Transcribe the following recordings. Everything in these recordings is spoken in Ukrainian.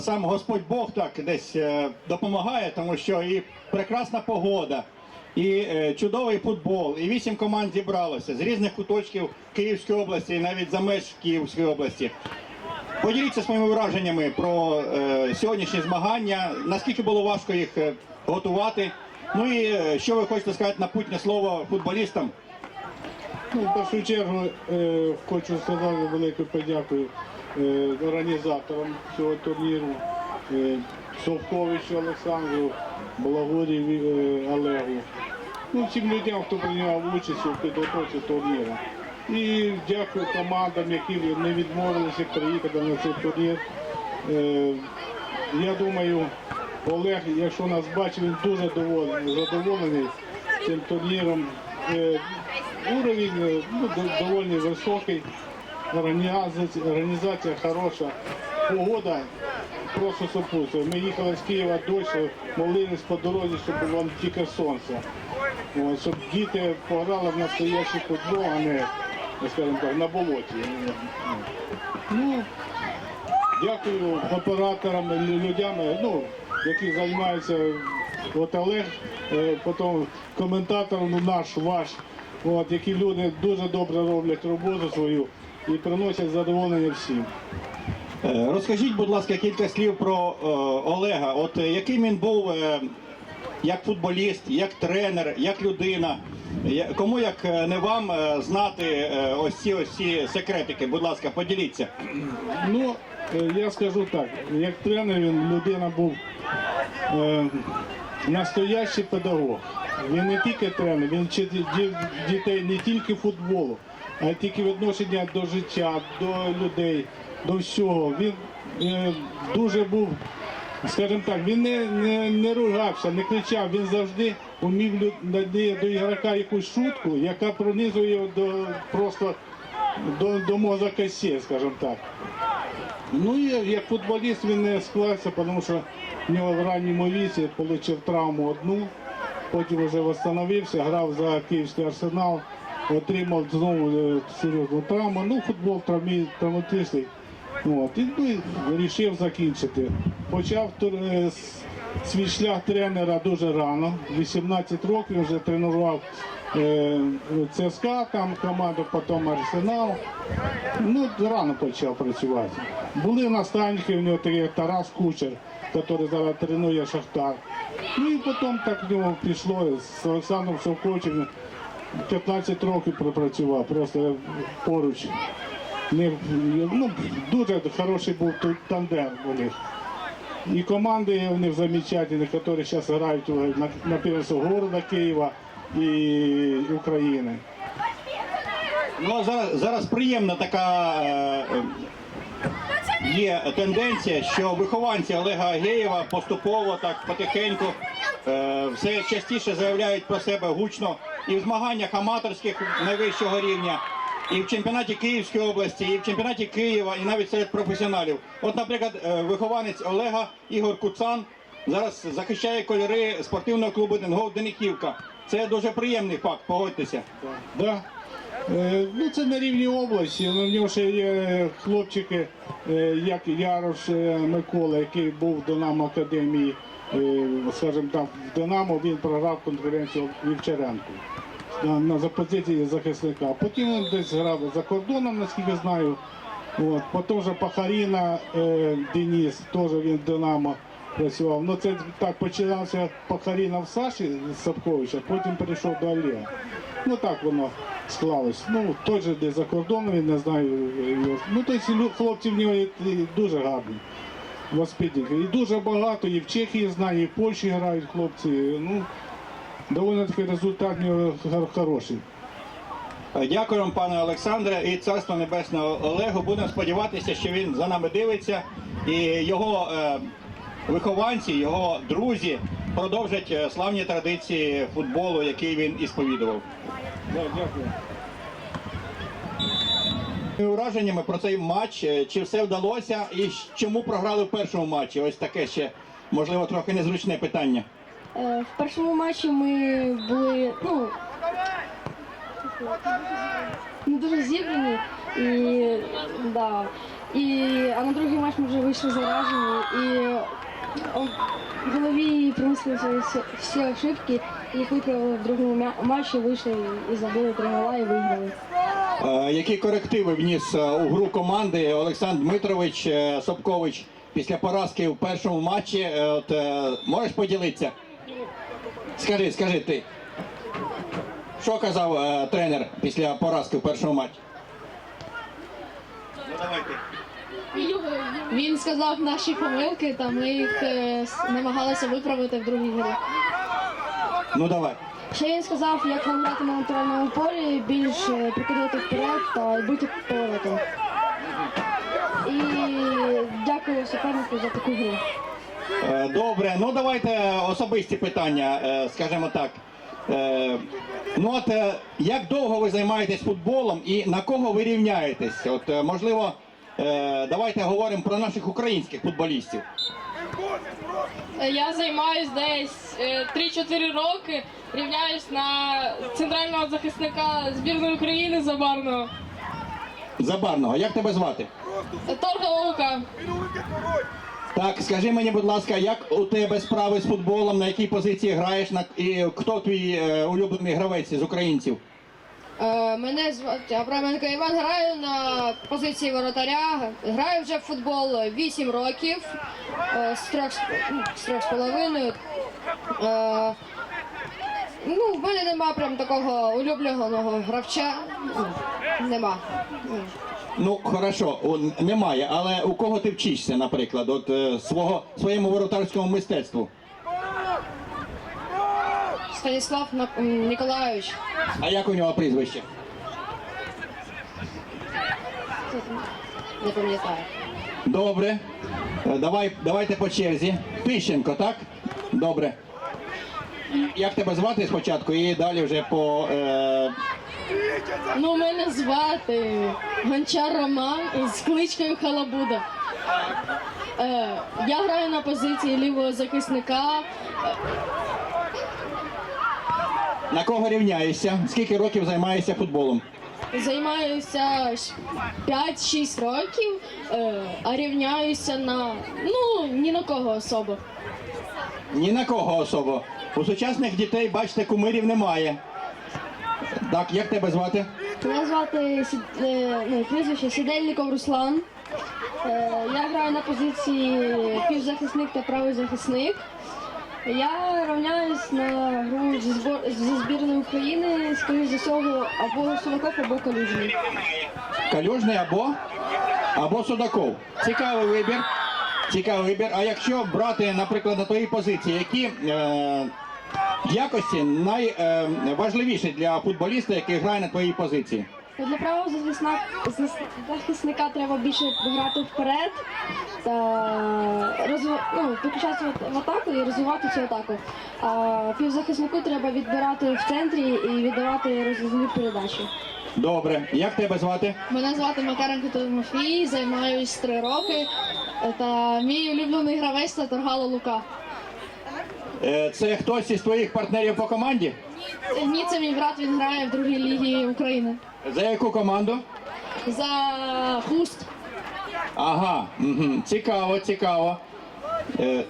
Сам Господь Бог так десь е, допомагає, тому що і прекрасна погода, і е, чудовий футбол, і вісім команд зібралося з різних куточків Київської області, і навіть за меж Київської області. Поділіться своїми враженнями про е, сьогоднішні змагання, наскільки було важко їх готувати. Ну і що ви хочете сказати на путнє слово футболістам? Ну, в першу чергу хочу сказати велику подяку е, організаторам цього турніру, е, Совковичу Олександру, Благорі е, Олегу, ну, всім людям, хто прийняв участь у підготовці турніру. І дякую командам, які не відмовилися приїхати на цей турнір. Я думаю, Олег, якщо нас бачить, він дуже задоволений цим турніром. Уровень ну, доволі високий, організація, хороша, погода просто супутствує. Ми їхали з Києва дощ, молились по дорозі, щоб було тільки сонце. От, щоб діти пограли в настоящий футбол, а не, скажімо так, на болоті. Ну, Дякую операторам, людям, ну, які займаються. От Олег, е, потім коментатор ну, наш, ваш, от, які люди дуже добре роблять роботу свою і приносять задоволення всім. Е, Розкажіть, будь ласка, кілька слів про е, Олега. От е, яким він був як футболіст, як тренер, як людина. Кому як не вам знати ось ці ось ці секретики? Будь ласка, поділіться. Ну, я скажу так, як тренер він людина був е, настоящий педагог. Він не тільки тренер, він вчить дітей не тільки футболу, а тільки відношення до життя, до людей, до всього. Він е, дуже був, скажімо так, він не, не, не ругався, не кричав, він завжди умів до ігрока якусь шутку, яка пронизує до просто до, до мозга кості, скажімо так. Ну і як футболіст він не склався, тому що в нього в ранньому віці отримав травму одну, потім вже встановився, грав за київський арсенал, отримав знову е, серйозну травму. Ну, футбол травмі, травматичний. От, і ну, вирішив закінчити. Почав е, свій шлях тренера дуже рано. 18 років вже тренував е, ЦСКА, там команду, потім Арсенал. Ну, рано почав працювати. Були наставники, в нього такий Тарас Кучер, який зараз тренує Шахтар. Ну і потім так в нього пішло з Олександром Совковичем. 15 років пропрацював, просто поруч. Не, ну, дуже хороший був тут тандем у них. І команди у них замечательні, які зараз грають на, на первенство города Києва і України. Ну зараз зараз приємна така е, е, є тенденція, що вихованці Олега Агеєва поступово так потихеньку все частіше заявляють про себе гучно і в змаганнях аматорських найвищого рівня. І в чемпіонаті Київської області, і в чемпіонаті Києва, і навіть серед професіоналів. От, наприклад, е, вихованець Олега Ігор Куцан зараз захищає кольори спортивного клубу Денгов Дениківка. Це дуже приємний факт, погодьтеся. Да. Е, ну, це на рівні області. Ну, в нього ще є хлопчики, е, як Ярош е, Микола, який був в Динамо Академії, е, скажімо так, в Динамо він програв конкуренцію Вівчаренку на, на позиції захисника. Потім він десь грав за кордоном, наскільки знаю. От. Потім вже Пахаріна е, Деніс, теж він в Динамо працював. Ну це так починався Пахаріна в Саші Сапковича, потім перейшов до Олега. Ну так воно склалось. Ну, той же десь за кордоном, він не знаю. його. Ну, тобто хлопці в нього дуже гарні. Воспитники. І дуже багато, і в Чехії знаю, і в Польщі грають хлопці. Ну, доволі такий результат хороший. Е, Дякую вам, пане Олександре, і царство небесне Олегу. Будемо сподіватися, що він за нами дивиться, і його е, вихованці, його друзі продовжать е, славні традиції футболу, який він і сповідував. Дякую. Ураженнями про цей матч, е, чи все вдалося, і чому програли в першому матчі? Ось таке ще можливо трохи незручне питання. Е, В першому матчі ми були ну, не дуже зібрані і да, І, а на другий матч ми вже вийшли заражені. І в голові принесли всі ошибки, їх виправили в другому матчі, вийшли і забили три гола і виграли. Е, Які корективи вніс е, у гру команди Олександр Дмитрович е, Собкович після поразки в першому матчі? От, можеш поділитися? Скажи, скажи ти. Що казав е, тренер після поразки в першому матчі? Ну давай. Він сказав наші помилки, та ми їх е, намагалися виправити в другій грі. Ну давай. Ще він сказав, як нам грати на натуральному полі, більше прикидувати вперед та бити поворотом. І дякую супернику за таку гру. Е, Добре, ну давайте особисті питання, е, скажімо так. Е, Ну от як довго ви займаєтесь футболом і на кого ви рівняєтесь? От можливо, давайте говоримо про наших українських футболістів. Е, Я займаюсь десь е, 3-4 роки, рівняюсь на центрального захисника збірної України Забарного. Забарного, як тебе звати? Е, Торгова Лука. Так, скажи мені, будь ласка, як у тебе справи з футболом, на якій позиції граєш, на і хто твій е, улюблений гравець з українців? Е, Мене звати Абраменко Іван. Граю на позиції воротаря. Граю вже в футбол 8 років е, з трьох, ну, з трьох з половиною. Е, Ну, в мене нема прям такого улюбленого гравця. Ну, Нема. Ну, Ну, хорошо, немає, але у кого ти вчишся, наприклад, от свого своєму воротарському мистецтву? Станіслав На- м, Ніколайович. А як у нього прізвище? Не пам'ятаю. Добре. Е, Давай, давайте по черзі. Тищенко, так? Добре. Як тебе звати спочатку і далі вже по. Е... Ну, мене звати Гончар Роман з кличкою Халабуда. Е, я граю на позиції лівого захисника. На кого рівняєшся? Скільки років займаєшся футболом? Займаюся 5-6 років, е, а рівняюся на ну ні на кого особо. Ні на кого особо. У сучасних дітей, бачите, кумирів немає. Так, як тебе звати? Мене звати Сід... е, ну, прізвище Сідельников Руслан. Е, Я граю на позиції півзахисник та правий захисник. Я рівняюсь на гру зі, збор... зі збірної України, скоріш за всього, або Сулаков, або Калюжний. Калюжний або? Або Судаков. Цікавий вибір. Цікавий вибір. А якщо брати, наприклад, на твоїй позиції, які е, якості найважливіші для футболіста, який грає на твоїй позиції? Ну, Для правого захисника, захисника треба більше грати вперед та розв... ну, підключатися в- атаку і розвивати цю атаку. А півзахиснику треба відбирати в центрі і віддавати розв'язні передачі. Добре. Як тебе звати? Мене звати Макаренко Тимофій, займаюсь 3 роки. Е, Та мій улюблений гравець це Торгало Лука. Е, це хтось із твоїх партнерів по команді? Ні, це мій брат, він грає в другій лігі України. За яку команду? За хуст. Ага, угу. цікаво, цікаво. Е,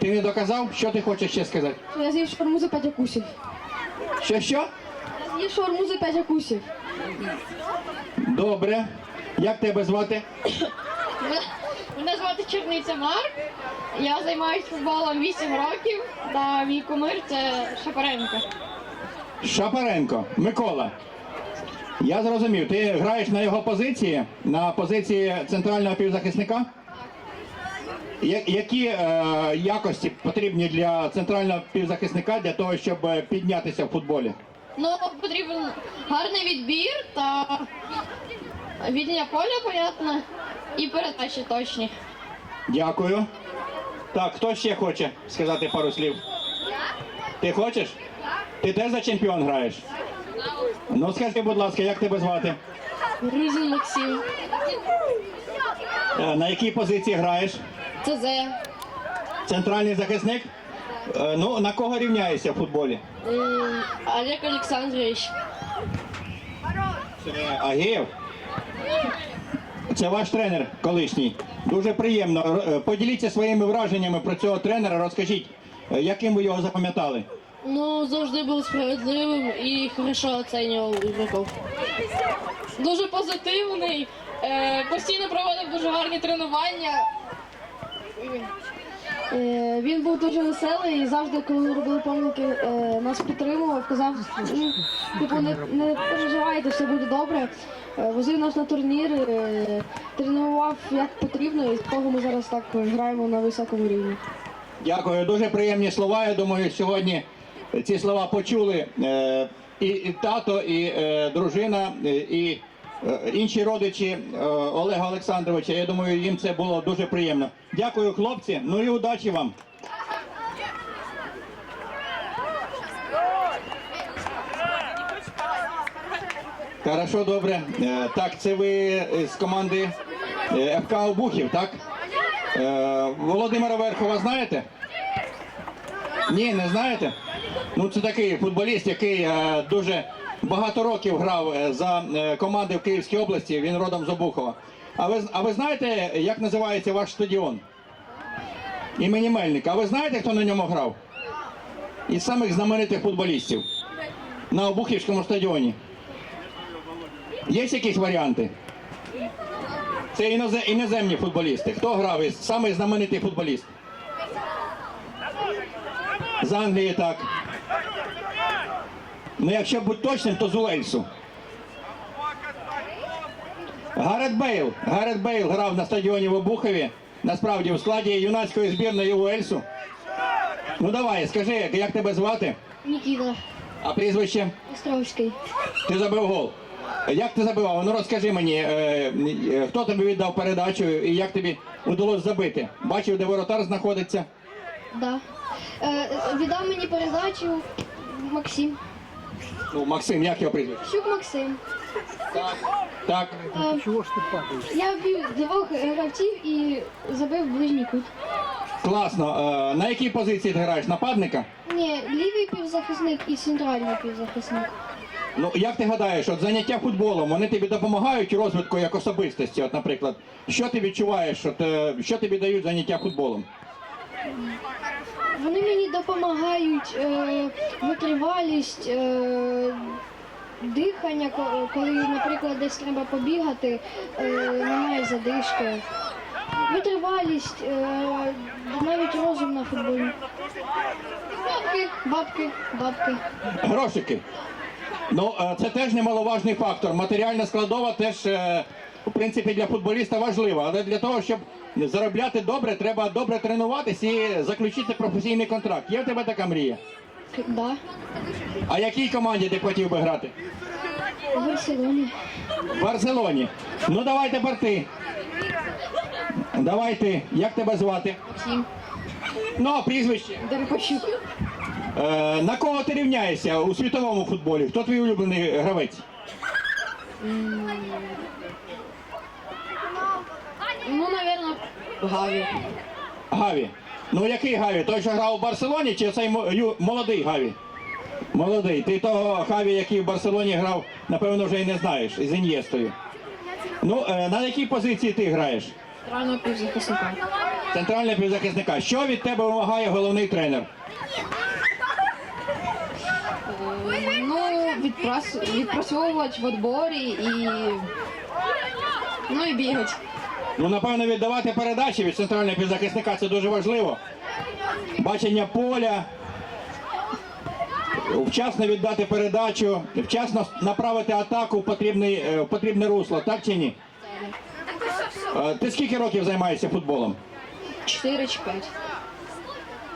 ти не доказав, що ти хочеш ще сказати? Я з'їв за 5 акусів. Що що? Я з'їв за 5 акусів. Добре. Як тебе звати? Мене звати Черниця Марк. Я займаюся футболом 8 років, та мій кумир це Шапаренко. Шапаренко, Микола. Я зрозумів, ти граєш на його позиції, на позиції центрального півзахисника? Я- Які е, якості потрібні для центрального півзахисника для того, щоб е, піднятися в футболі? Ну, потрібен гарний відбір та відділення поля, понятно, і передачі точні. Дякую. Так, хто ще хоче сказати пару слів? Ти хочеш? Ти теж за чемпіон граєш? Ну скажи, будь ласка, як тебе звати? Грузин Максим. Е, На якій позиції граєш? Це Центральний захисник? Е, Ну, на кого рівняєшся в футболі? М, Олег Олександрович. Це Агієв? Це ваш тренер колишній. Дуже приємно. Е, Поділіться своїми враженнями про цього тренера. Розкажіть, е, яким ви його запам'ятали? Ну, завжди був справедливим і хорошо оцінював ігроків. Дуже позитивний, е, постійно проводив дуже гарні тренування. Е, Він був дуже веселий і завжди, коли ми робили помилки, е, нас підтримував, казав, ну, типу, не, не переживайте, все буде добре. Е, Возив нас на турнір, тренував як потрібно, і з того ми зараз так граємо на високому рівні. Дякую, дуже приємні слова. Я думаю, сьогодні ці слова почули і, тато, і дружина, і інші родичі е, Олега Олександровича. Я думаю, їм це було дуже приємно. Дякую, хлопці. Ну і удачі вам. Хорошо, добре. Е, Так, це ви з команди е, ФК Обухів, так? Е, Володимира Верхова знаєте? Ні, не знаєте? Ну це такий футболіст, який е, дуже багато років грав е, за е, команди в Київській області. Він родом з Обухова. А ви, а ви знаєте, як називається ваш стадіон? Імені Мельника. А ви знаєте, хто на ньому грав? Із самих знаменитих футболістів на Обухівському стадіоні. Є якісь варіанти? Це інозе- іноземні футболісти. Хто грав із самий знаменитий футболіст? З Англії так. Ну, якщо бути точним, то з Уельсу. Гарет Бейл. Гарет Бейл грав на стадіоні в Обухові. Насправді в складі юнацької збірної Уельсу. Ну давай, скажи, як тебе звати? Нікіта А прізвище? Островський. Ти забив гол. Як ти забивав? Ну розкажи мені, е, е, хто тобі віддав передачу і як тобі удалося забити? Бачив, де воротар знаходиться? Да. Е, віддав мені передачу Максим. Ну, Максим, як його прізвище? Щук Максим. Так. А, Чого ж ти падаєш? Я вбив двох гравців і забив ближній кут. Класно. Е, на якій позиції ти граєш? Нападника? Ні, лівий півзахисник і центральний півзахисник. Ну як ти гадаєш, от заняття футболом вони тобі допомагають у розвитку як особистості? От, наприклад, що ти відчуваєш? От, е, що тобі дають заняття футболом? Вони мені допомагають е, витривалість, е, дихання, коли, наприклад, десь треба побігати, е, немає задишки. Витривалість, е, навіть розум на футболі. Бабки, бабки, бабки. Грошики. Ну, е, це теж немаловажний фактор. Матеріальна складова теж, е, в принципі, для футболіста важлива. Але для того, щоб заробляти добре, треба добре тренуватись і заключити професійний контракт. Є в тебе така мрія? Да, А якій команді ти хотів би грати? в Барселоні. В Барселоні. Ну давай тепер ти. Давай ти. Як тебе звати? Максим. Ну, а прізвище. Дерпащук. Е, на кого ти рівняєшся у світовому футболі? Хто твій улюблений гравець? Ну, наверное, Гаві. Гаві. Ну який Гаві? Той, що грав у Барселоні, чи цей молодий Гаві? Молодий. Ти того Гаві, який в Барселоні грав, напевно, вже і не знаєш, із Ін'єстою. Ну, е, на якій позиції ти граєш? Рано півзахисника. Центральний півзахисника. Що від тебе вимагає головний тренер? Ну, відпрас... відпрацьовувати в відборі і. Ну і бігати. Ну, напевно, віддавати передачі від центрального півзахисника це дуже важливо. Бачення поля, вчасно віддати передачу, вчасно направити атаку в потрібне, в потрібне русло, так чи ні? Е, Ти скільки років займаєшся футболом? 4 чи 5.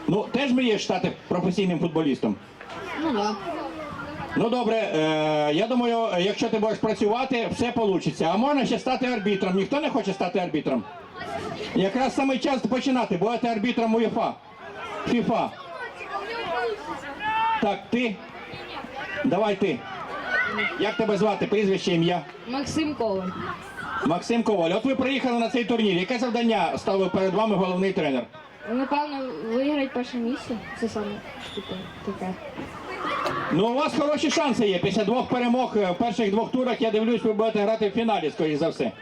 Ну, теж мрієш стати професійним футболістом. Ну так. Да. Ну добре, е, я думаю, якщо ти будеш працювати, все вийде. А можна ще стати арбітром. Ніхто не хоче стати арбітром. Якраз саме час починати, будете арбітром УЄФА. ФІФА. Так, ти. Давай ти. Як тебе звати? Прізвище, ім'я? Максим Коваль. Максим Коваль. От ви приїхали на цей турнір. Яке завдання ставив перед вами головний тренер? Напевно, виграти перше місце. Це саме таке. Ну, у вас хороші шанси є. Після двох перемог е, в перших двох турах, я дивлюсь, ви будете грати в фіналі, скоріш за все.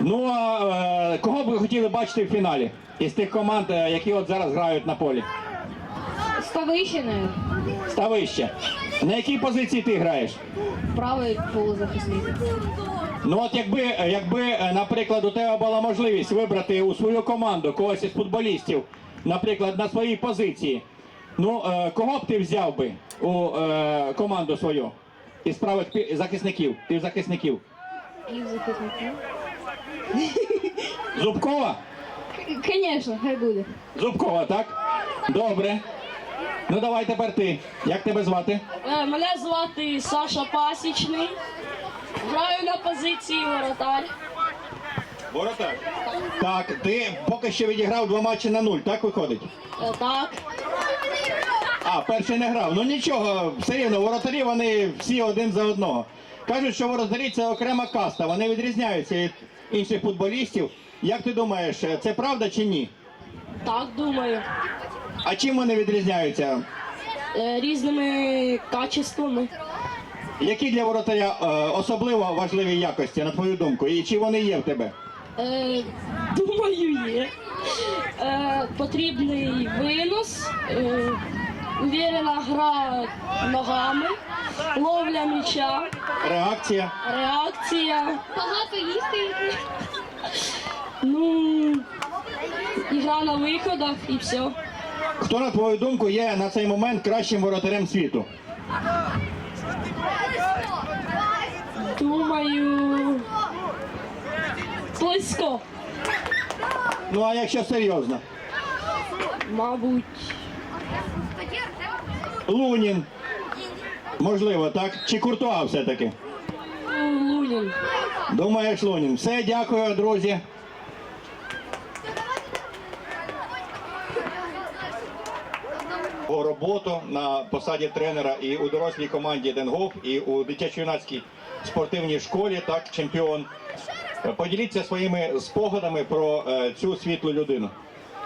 Ну а е, кого б ви хотіли бачити в фіналі із тих команд, е, які от зараз грають на полі? Ставищини, Ставище. На якій позиції ти граєш? правий полузахисник. Ну от якби, якби, наприклад, у тебе була можливість вибрати у свою команду когось із футболістів, наприклад, на своїй позиції, ну е, кого б ти взяв би у е, команду свою із правих захисників, півзахисників? Півзахисника. Зубкова? Звісно, хай буде. Зубкова, так? Добре. Ну давай тепер ти. Як тебе звати? Е, Мене звати Саша Пасічний. Граю на позиції воротар. Воротар. Так, ти поки що відіграв два матчі на нуль, так виходить? Так. А, перший не грав. Ну нічого, все рівно, воротарі вони всі один за одного. Кажуть, що воротарі це окрема каста, вони відрізняються від інших футболістів. Як ти думаєш, це правда чи ні? Так, думаю. А чим вони відрізняються? Е, Різними качествами. Які для воротаря е, особливо важливі якості, на твою думку, і чи вони є в тебе? Е, Думаю, є. Е, Потрібний винос, е, уверена гра ногами, ловля м'яча, Реакція? реакція. Багато їсти. Ну, ігра на виходах і все. Хто, на твою думку, є на цей момент кращим воротарем світу? Думаю. Близько, Ну а якщо серйозно? мабуть. Лунін. Можливо, так? Чи Куртуа все-таки? Лунін. Думаєш, Лунін. Все, дякую, друзі. Роботу на посаді тренера і у дорослій команді Денгоф, і у дитячо-юнацькій спортивній школі, так, чемпіон. Поділіться своїми спогадами про е, цю світлу людину.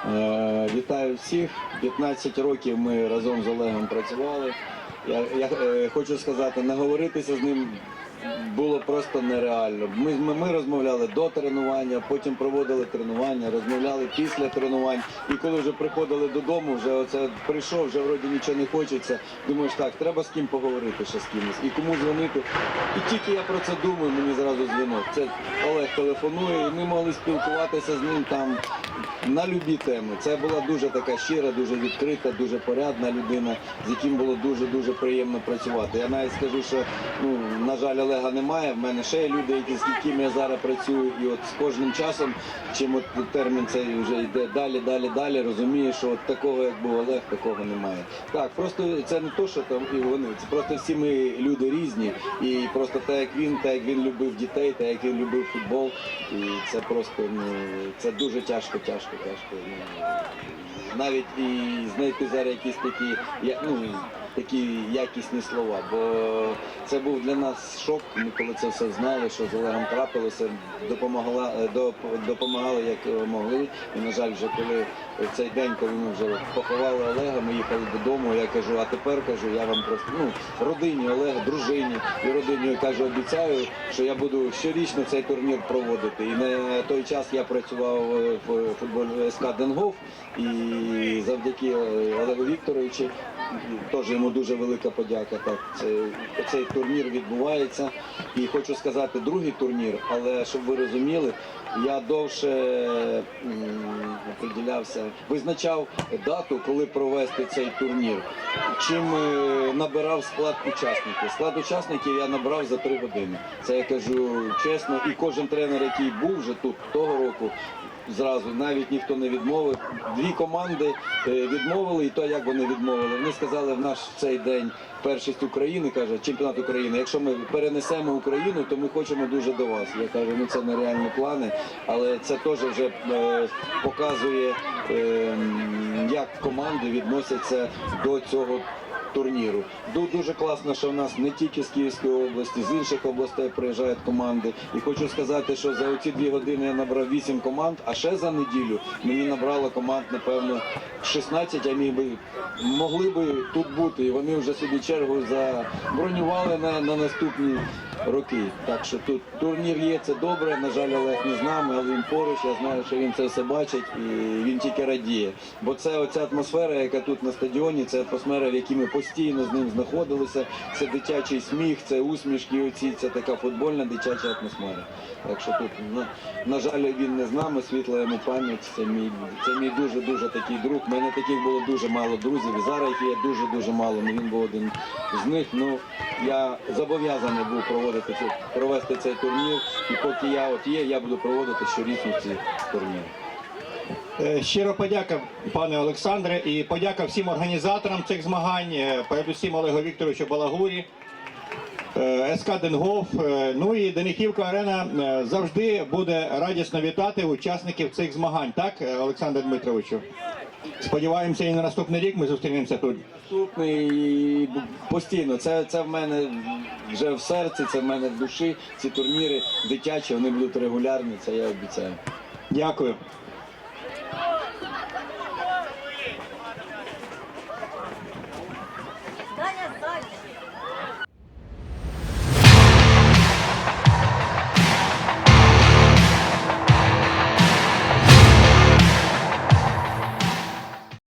Е, Вітаю всіх. 15 років ми разом з Олегом працювали. Я, я е, хочу сказати, наговоритися з ним було просто нереально. Ми, ми, ми розмовляли до тренування, потім проводили тренування, розмовляли після тренувань. І коли вже приходили додому, вже оце прийшов, вже вроді нічого не хочеться. Думаєш, так, треба з ким поговорити ще з кимось. І кому дзвонити. І тільки я про це думаю, мені зразу дзвінок. Це Олег телефонує, і ми могли спілкуватися з ним там на любі теми. Це була дуже така щира, дуже відкрита, дуже порядна людина, з яким було дуже дуже приємно працювати. Я навіть скажу, що ну на жаль, Олега немає. В мене ще є люди, які з якими я зараз працюю, і от з кожним часом, чим от термін цей вже йде далі, далі, далі, розумію, що от такого, як був Олег, такого немає. Так, просто це не то, що там і вони, це просто всі ми люди різні, і просто так як він, так як він любив дітей, так як він любив футбол, і це просто ну це дуже тяжко, тяжко, тяжко. Ну, навіть і знайти зараз якісь такі, ну, такі якісні слова. Бо це був для нас шок. Ми коли це все знали, що з Олегом трапилося, допомогла, е, доп- допомагали як е, могли. І, на жаль, вже коли цей день, коли ми вже поховали Олега, ми їхали додому. Я кажу, а тепер кажу, я вам просто ну, родині Олега, дружині і родині кажу, обіцяю, що я буду щорічно цей турнір проводити. І на той час я працював е, в футболі СК Денгоф і завдяки е, Олегу Вікторовичу. Теж йому дуже велика подяка. Так, це, цей турнір відбувається. І хочу сказати, другий турнір, але щоб ви розуміли, я довше м, оприділявся, визначав дату, коли провести цей турнір. Чим е, набирав склад учасників. Склад учасників я набрав за три години. Це я кажу чесно, і кожен тренер, який був вже тут того року. Зразу навіть ніхто не відмовив. Дві команди е, відмовили, і то як вони відмовили. Вони сказали, в наш цей день першість України, каже, чемпіонат України. Якщо ми перенесемо Україну, то ми хочемо дуже до вас. Я кажу, ну це нереальні плани, але це теж вже е, показує, е, як команди відносяться до цього турніру. Дуже класно, що в нас не тільки з Київської області, з інших областей приїжджають команди. І хочу сказати, що за ці дві години я набрав 8 команд, а ще за неділю мені набрало команд, напевно, 16, я міг би могли би тут бути. І вони вже собі чергу забронювали на, на наступні роки. Так що тут турнір є, це добре. На жаль, Олег не з нами, але він поруч. Я знаю, що він це все бачить і він тільки радіє. Бо це оця атмосфера, яка тут на стадіоні, це атмосфера, в якій ми постійно з ним знаходилися. Це дитячий сміх, це усмішки. Оці це така футбольна дитяча атмосфера. Так що тут на, на жаль, він не з нами. Світла йому пам'ять. Це мій це мій дуже дуже такий друг. У мене таких було дуже мало друзів. І зараз їх є дуже дуже мало. але Він був один з них. Ну я зобов'язаний був проводити провести цей турнір. І поки я от є, я буду проводити щорічні ці турніри. Е, Щиро подяка, пане Олександре, і подяка всім організаторам цих змагань, е, передусім Олегу Вікторовичу Балагурі, е, СК Денгоф. Ну і Денихівка Арена завжди буде радісно вітати учасників цих змагань. Так, Олександр Дмитровичу? Сподіваємося, і на наступний рік ми зустрінемося тут. Наступний постійно. Це, це в мене вже в серці, це в мене в душі. Ці турніри дитячі, вони будуть регулярні, це я обіцяю. Дякую.